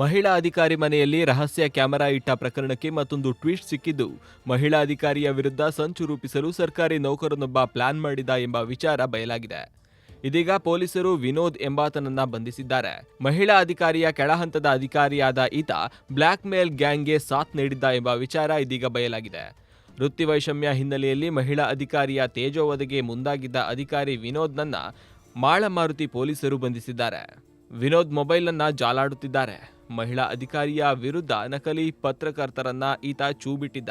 ಮಹಿಳಾ ಅಧಿಕಾರಿ ಮನೆಯಲ್ಲಿ ರಹಸ್ಯ ಕ್ಯಾಮೆರಾ ಇಟ್ಟ ಪ್ರಕರಣಕ್ಕೆ ಮತ್ತೊಂದು ಟ್ವೀಟ್ ಸಿಕ್ಕಿದ್ದು. ಮಹಿಳಾ ಅಧಿಕಾರಿಯ ವಿರುದ್ಧ ಸಂಚು ರೂಪಿಸಲು ಸರ್ಕಾರಿ ನೌಕರನೊಬ್ಬ ಪ್ಲಾನ್ ಮಾಡಿದ ಎಂಬ ವಿಚಾರ ಬಯಲಾಗಿದೆ. ಇದೀಗ ಪೊಲೀಸರು ವಿನೋದ್ ಎಂಬಾತನನ್ನ ಬಂಧಿಸಿದ್ದಾರೆ. ಮಹಿಳಾ ಅಧಿಕಾರಿಯ ಕೆಳಹಂತದ ಅಧಿಕಾರಿಯಾದ ಈತ ಬ್ಲ್ಯಾಕ್ ಮೇಲ್ ಗ್ಯಾಂಗ್ಗೆ ಸಾಥ್ ನೀಡಿದ್ದ ಎಂಬ ವಿಚಾರ ಇದೀಗ ಬಯಲಾಗಿದೆ. ವೃತ್ತಿ ವೈಷಮ್ಯ ಹಿನ್ನೆಲೆಯಲ್ಲಿ ಮಹಿಳಾ ಅಧಿಕಾರಿಯ ತೇಜೋವಧೆಗೆ ಮುಂದಾಗಿದ್ದ ಅಧಿಕಾರಿ ವಿನೋದ್ನನ್ನ ಮಾಳಮಾರುತಿ ಪೊಲೀಸರು ಬಂಧಿಸಿದ್ದಾರೆ. ವಿನೋದ್ ಮೊಬೈಲನ್ನ ಜಾಲಾಡುತ್ತಿದ್ದಾರೆ. ಮಹಿಳಾ ಅಧಿಕಾರಿಯ ವಿರುದ್ಧ ನಕಲಿ ಪತ್ರಕರ್ತರನ್ನ ಈತ ಚೂಬಿಟ್ಟಿದ್ದ.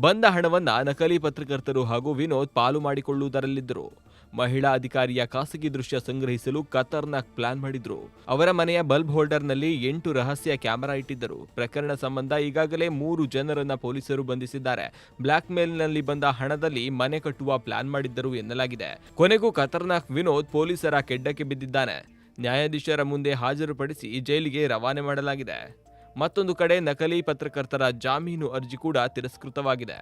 ಬಂದ ಹಣವನ್ನ ನಕಲಿ ಪತ್ರಕರ್ತರು ಹಾಗೂ ವಿನೋದ್ ಪಾಲು ಮಾಡಿಕೊಳ್ಳುವುದರಲ್ಲಿದ್ದರು. ಮಹಿಳಾ ಅಧಿಕಾರಿಯ ಖಾಸಗಿ ದೃಶ್ಯ ಸಂಗ್ರಹಿಸಲು ಖತರ್ನಾಕ್ ಪ್ಲಾನ್ ಮಾಡಿದ್ರು. ಅವರ ಮನೆಯ ಬಲ್ಬ್ ಹೋಲ್ಡರ್ನಲ್ಲಿ ಎಂಟು ರಹಸ್ಯ ಕ್ಯಾಮೆರಾ ಇಟ್ಟಿದ್ದರು. ಪ್ರಕರಣ ಸಂಬಂಧ ಈಗಾಗಲೇ ಮೂರು ಜನರನ್ನ ಪೊಲೀಸರು ಬಂಧಿಸಿದ್ದಾರೆ. ಬ್ಲಾಕ್ ಮೇಲ್ನಲ್ಲಿ ಬಂದ ಹಣದಲ್ಲಿ ಮನೆ ಕಟ್ಟುವ ಪ್ಲಾನ್ ಮಾಡಿದ್ದರು ಎನ್ನಲಾಗಿದೆ. ಕೊನೆಗೂ ಖತರ್ನಾಕ್ ವಿನೋದ್ ಪೊಲೀಸರ ಕೆಡ್ಡಕ್ಕೆ ಬಿದ್ದಿದ್ದಾನೆ. ನ್ಯಾಯಾಧೀಶರ ಮುಂದೆ ಹಾಜರುಪಡಿಸಿ ಜೈಲಿಗೆ ರವಾನೆ ಮಾಡಲಾಗಿದೆ. ಮತ್ತೊಂದು ಕಡೆ ನಕಲಿ ಪತ್ರಕರ್ತರ ಜಾಮೀನು ಅರ್ಜಿ ಕೂಡ ತಿರಸ್ಕೃತವಾಗಿದೆ.